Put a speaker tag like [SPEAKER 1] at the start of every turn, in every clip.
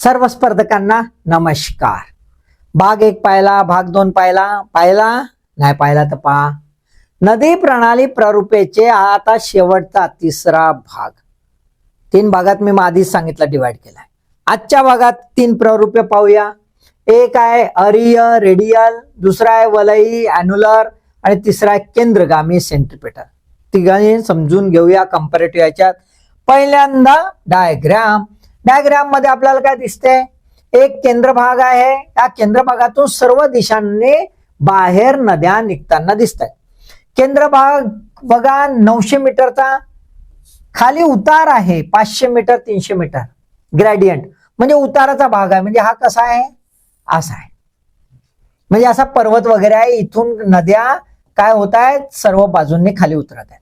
[SPEAKER 1] सर्व स्पर्धकांना नमस्कार. भाग एक पाहिला भाग दोन पाहिला पाहिला? नाही पाहिला तर पहा. नदी प्रणाली प्ररूपेचे हा आता शेवटचा तिसरा भाग. तीन भागात मी आधीच सांगितलं डिवाइड केलाय. आजच्या भागात तीन प्ररूपे पाहूया. एक आहे अरिय रेडियल दुसरा आहे वलई अॅन्युलर आणि तिसरा आहे केंद्रगामी सेंट्रिपेटर तिघांनी समजून घेऊया कम्पॅरेटिव्ह याच्यात. पहिल्यांदा डायग्राम डायग्राममध्ये आपल्याला काय दिसते एक केंद्र भाग आहे. या केंद्र भागातून सर्व दिशांनी बाहेर नद्या निघताना दिसत आहेत केंद्र भाग बघा नऊशे मीटरचा खाली उतार आहे. पाचशे मीटर तीनशे मीटर. ग्रॅडियंट म्हणजे उताराचा भाग आहे. म्हणजे हा कसा आहे? असा आहे. म्हणजे असा पर्वत वगैरे आहे. इथून नद्या काय होत आहेत सर्व बाजूंनी खाली उतरत आहेत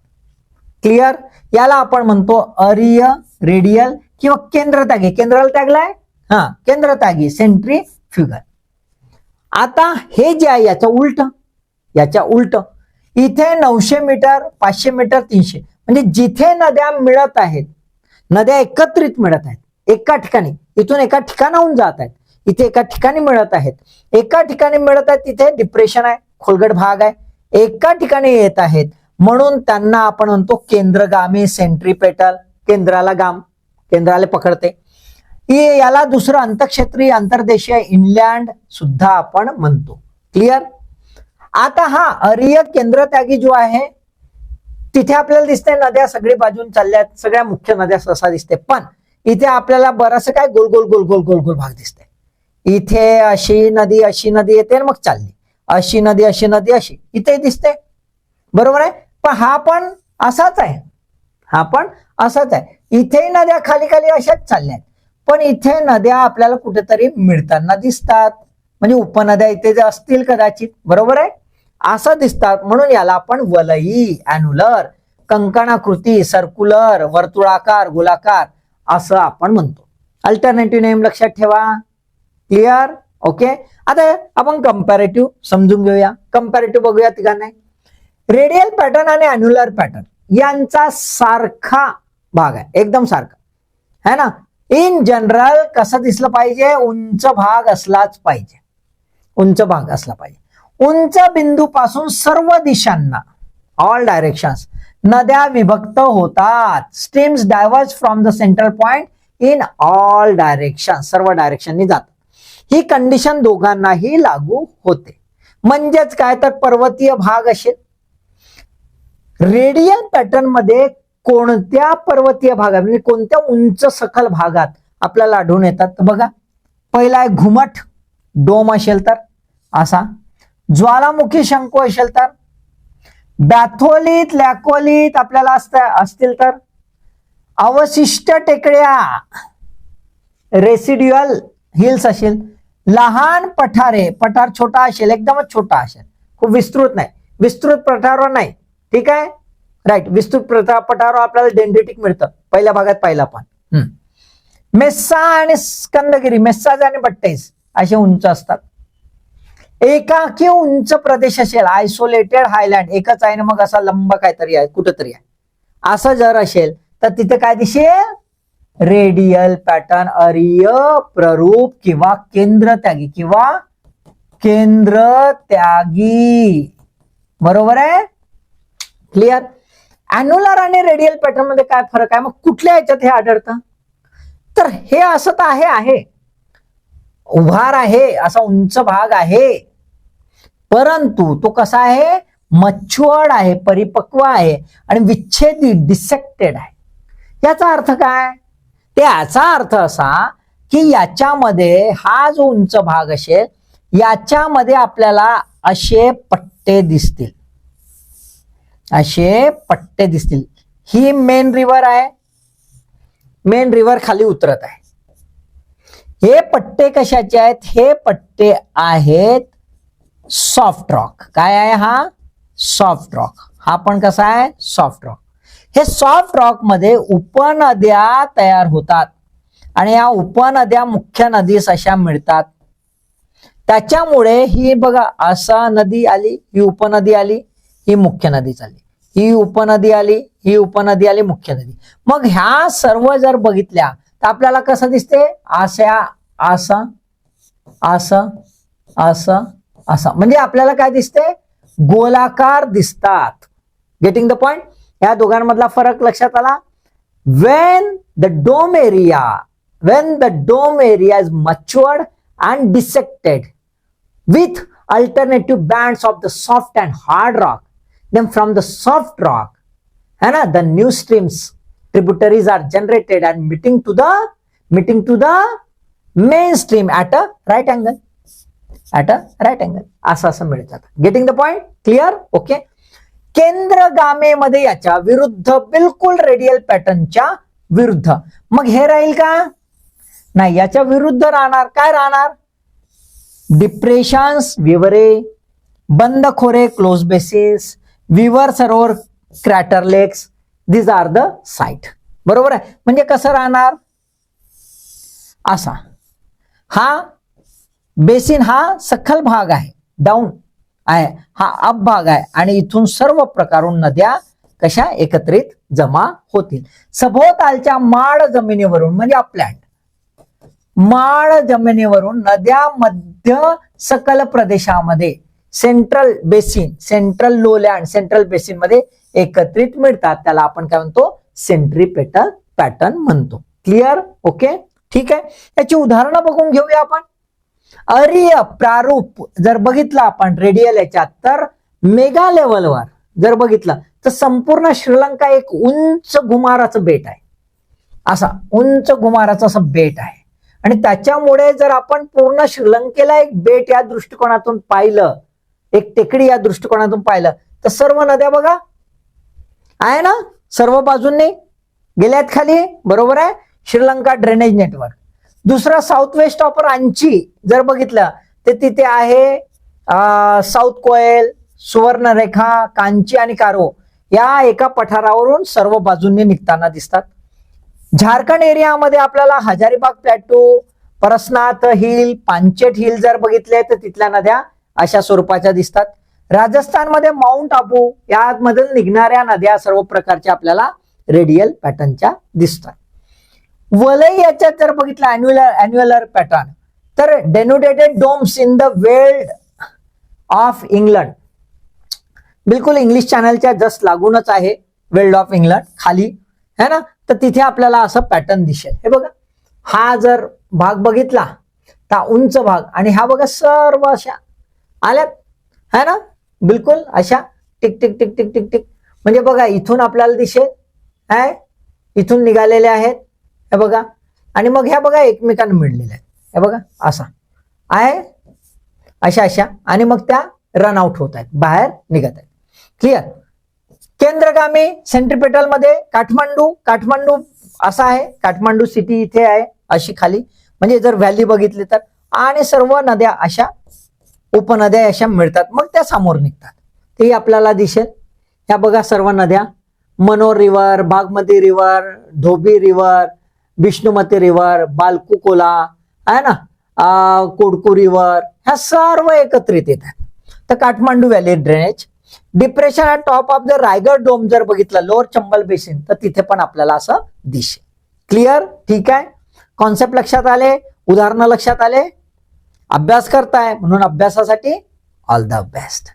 [SPEAKER 1] क्लिअर याला आपण म्हणतो अरिय रेडियल किंवा केंद्र तागी. केंद्राला टाकलाय हा. केंद्र तागी. सेंट्री फ्युगर आता हे जे आहे याच्या उलट. याच्या उलट. इथे नऊशे मीटर पाचशे मीटर तीनशे. म्हणजे जिथे नद्या मिळत आहेत नद्या एकत्रित मिळत आहेत. एका ठिकाणी. इथून एका ठिकाणाहून जात आहेत. इथे एका ठिकाणी मिळत आहेत. एका ठिकाणी मिळत आहेत तिथे डिप्रेशन आहे खोलगट भाग आहे. एका ठिकाणी येत आहेत. म्हणून त्यांना आपण म्हणतो केंद्रगामी सेंट्रीपेटल केंद्राला गाम. केंद्राला पकडते. याला दुसरं अंतक्षेत्रीय अंतर्देशीय इनलँड सुद्धा आपण म्हणतो. क्लिअर आता हा अरिय केंद्र त्यागी जो आहे तिथे आपल्याला दिसते नद्या सगळी बाजून चालल्यात सगळ्या मुख्य नद्या सहसा दिसते पण इथे आपल्याला बरंच काय गोल गोल गोल गोल गोल गोल भाग दिसते इथे अशी नदी अशी नदी येते आणि मग चालली. अशी नदी अशी नदी अशी. इथे दिसते बरोबर आहे? पण हा पण असाच आहे. हा पण आहे. इथेही नद्या खाली खाली अशाच चालल्या पण इथे नद्या आपल्याला कुठेतरी मिळताना दिसतात. म्हणजे उपनद्या इथे जे असतील कदाचित बरोबर आहे? असं दिसतात. म्हणून याला आपण वलई अॅन्युलर कंकणाकृती सर्क्युलर वर्तुळाकार गोलाकार असं आपण म्हणतो. अल्टरनेटिव्ह नेम लक्षात ठेवा. क्लिअर ओके आता आपण कंपॅरेटिव्ह समजून घेऊया. कंपॅरेटिव्ह बघूया तिघांना. रेडियल पॅटर्न आणि अॅन्युलर पॅटर्न यांचा सारखा भाग आहे. एकदम सारखा. है ना? इन जनरल कसं दिसलं पाहिजे? उंच भाग असलाच पाहिजे. उंच भाग असला पाहिजे. उंच बिंदू पासून सर्व दिशांना ऑल डायरेक्शन्स नद्या विभक्त होतात. Streams diverge from the central point in all direction सर्व डायरेक्शननी जातात. ही कंडिशन दोघांनाही लागू होते. म्हणजेच काय? तर पर्वतीय भाग असेल. रेडियल पॅटर्नमध्ये कोणत्या पर्वतीय भागात म्हणजे कोणत्या उंच सखल भागात आपल्याला आढळून येतात? तर बघा पहिला आहे घुमट डोम असेल तर असा. ज्वालामुखी शंकू असेल तर बॅथोलीत लॅकोलीत आपल्याला असत असतील तर अवशिष्ट टेकड्या रेसिड्युअल हिल्स असेल लहान पठारे पठार छोटा असेल एकदमच छोटा असेल. खूप विस्तृत नाही विस्तृत पठार नाही. ठीक आहे? राईट विस्तृत प्रतापटावर आपल्याला डेंडेटिक मिळतं. पहिल्या भागात पाहिलं आपण. मेस्सा आणि स्कंदगिरी मेस्साज आणि बट्टेस असे उंच असतात. एकाकी उंच प्रदेश असेल आयसोलेटेड हायलँड एकच आहे ना मग असा लंब काहीतरी आहे कुठंतरी आहे. असं जर असेल तर तिथे काय दिसेल? रेडियल पॅटर्न अरिय प्ररूप किंवा केंद्र त्यागी किंवा केंद्र त्यागी. बरोबर आहे? क्लिअर अॅन्युलर आणि रेडियल पॅटर्नमध्ये काय फरक आहे? मग कुठल्या याच्यात हे आढळतं? तर हे असं तर आहे आहे. उभार आहे असा उंच भाग आहे. परंतु तो कसा आहे? मच्युअर्ड आहे परिपक्व आहे आणि विच्छेदी डिसेक्टेड आहे. याचा अर्थ काय? ते याचा अर्थ असा की याच्यामध्ये हा जो उंच भाग असेल याच्यामध्ये आपल्याला असे पट्टे दिसतील. असे पट्टे दिसतील. ही मेन रिव्हर आहे. मेन रिव्हर खाली उतरत आहे. हे पट्टे कशाचे आहेत? हे पट्टे आहेत सॉफ्ट रॉक काय आहे हा? सॉफ्ट रॉक हा पण कसा आहे? सॉफ्ट रॉक हे सॉफ्ट रॉकमध्ये उपनद्या तयार होतात. आणि या उपनद्या मुख्य नदीस अशा मिळतात. त्याच्यामुळे ही बघा असा नदी आली ही उपनदी आली. ही मुख्य नदी चालली. ही उपनदी आली ही उपनदी आली मुख्य नदी. मग ह्या सर्व जर बघितल्या तर आपल्याला कसं दिसते? आशा असं असं असं असं म्हणजे आपल्याला काय दिसते? गोलाकार दिसतात. गेटिंग द पॉइंट या दोघांमधला फरक लक्षात आला? When the dome area when the dome area is matured and dissected with alternative bands of the soft and hard rock Then from the soft rock, है ना, the new streams, tributaries are generated and meeting to the meeting to the main stream at a right angle. At a right angle. असं असं मिळत जातं getting the point clear okay केंद्रगामेमध्ये याच्या विरुद्ध बिलकुल radial पॅटर्नच्या विरुद्ध मग हे राहील का नाही याच्या विरुद्ध राहणार काय राहणार डिप्रेशन्स विवरे बंद खोरे क्लोज बेसिस विवर सरोवर crater lakes these are the sites बरोबर आहे? म्हणजे कसं राहणार? असा. हा बेसिन हा सखल भाग आहे. डाऊन आहे. हा अप भाग आहे. आणि इथून सर्व प्रकारून नद्या कशा एकत्रित जमा होतील? सभोवतालच्या माड जमिनीवरून म्हणजे अपलँड माळ जमिनीवरून नद्या मध्य सकल प्रदेशामध्ये central basin central lowland central बेसिनमध्ये एकत्रित मिळतात. त्याला आपण काय म्हणतो? सेंट्रीपेटल पॅटर्न म्हणतो. क्लिअर ओके ठीक आहे? याची उदाहरणं बघून घेऊया आपण. अरिय प्रारूप जर बघितलं आपण रेडियल याच्यात तर मेगा लेवलवर जर बघितलं तर संपूर्ण श्रीलंका एक उंच घुमाराचं बेट आहे. असा उंच घुमाराचं असं बेट आहे. आणि त्याच्यामुळे जर आपण पूर्ण श्रीलंकेला एक बेट या दृष्टिकोनातून पाहिलं एक टेकडी या दृष्टिकोनातून पाहिलं तर सर्व नद्या बघा. आहे ना? सर्व बाजूंनी. गेल्यात खाली बरोबर आहे? श्रीलंका ड्रेनेज नेटवर्क दुसरा साऊथ वेस्ट ऑफ रांची जर बघितलं तर तिथे आहे साऊथ कोयल सुवर्णरेखा कांची आणि कारो या एका पठारावरून सर्व बाजूंनी निघताना दिसतात. झारखंड एरियामध्ये आपल्याला Hazaribagh plateau Parasnath hill Panchet hill जर बघितले तर तिथल्या नद्या अशा स्वरूपाच्या दिसतात. राजस्थानमध्ये माउंट आबू यामधून निघणाऱ्या नद्या सर्व प्रकारच्या आपल्याला रेडियल पॅटर्नच्या दिसतात. वलय याच्यात जर बघितलं अॅन्युलर अॅन्युलर पॅटर्न तर denudated domes in the weald of England बिलकुल इंग्लिश चॅनलच्या जस्ट लागूनच आहे वेल्ड ऑफ इंग्लंड खाली. है ना? तर तिथे आपल्याला असं पॅटर्न दिसेल. हे बघा. हा जर भाग बघितला तर उंच भाग आणि हा बघा सर्व अशा आल्यात है ना? बिलकुल अशा tick tick tick tick tick tick. म्हणजे बघा इथून आपल्याला दिसेल आहे इथून निघालेले आहेत. हे बघा. आणि मग ह्या बघा एकमेकांना मिळलेल्या आहेत. हे बघा असा. आहे? अशा अशा. आणि मग त्या रन आउट होत आहेत. बाहेर निघत आहेत. क्लिअर केंद्रगामी सेंट्रिपेटलमध्ये काठमांडू काठमांडू असा आहे. काठमांडू सिटी इथे आहे अशी खाली. म्हणजे जर व्हॅली बघितली तर. आणि सर्व नद्या अशा उपनद्या अशा मिळतात. मग त्या समोर निघतात. तेही आपल्याला दिसेल. ह्या बघा सर्व नद्या. मनोर river Bagmati river Dhobi river Vishnumati river बालकुकोला आहे ना? कोडकू रिव्हर ह्या सर्व एकत्रित येतात. तर Kathmandu valley drainage. Depression and top of the Raigad dome जर बघितलं लोअर चंबल बेसिन तर तिथे पण आपल्याला असं दिसेल. क्लिअर ठीक आहे? कॉन्सेप्ट लक्षात आले? उदाहरणं लक्षात आले? अभ्यास करताय म्हणून अभ्यासासाठी ऑल द बेस्ट